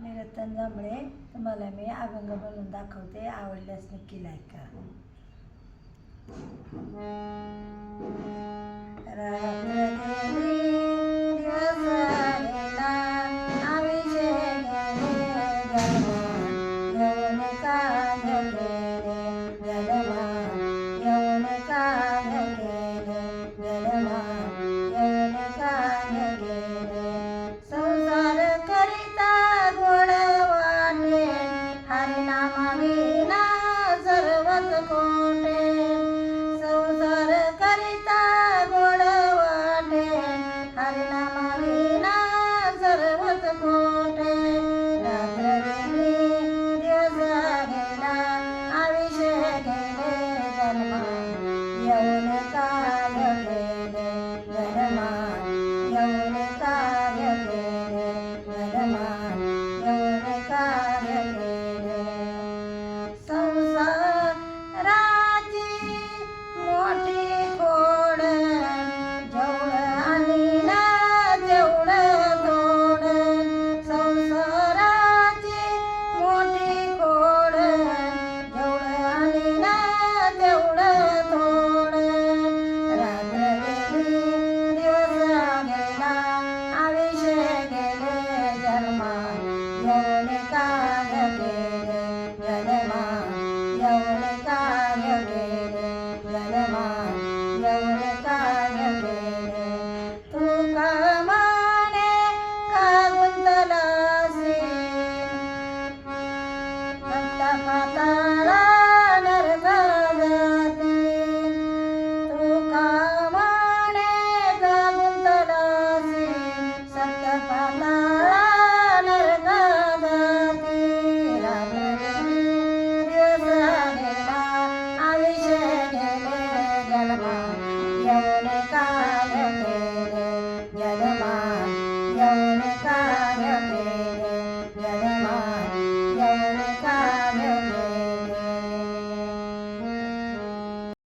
मी रतन जांभळे तुम्हाला मी अभंग बनवून दाखवते. आवडल्यास नक्की लाईक करा. ಕಾಲವೇ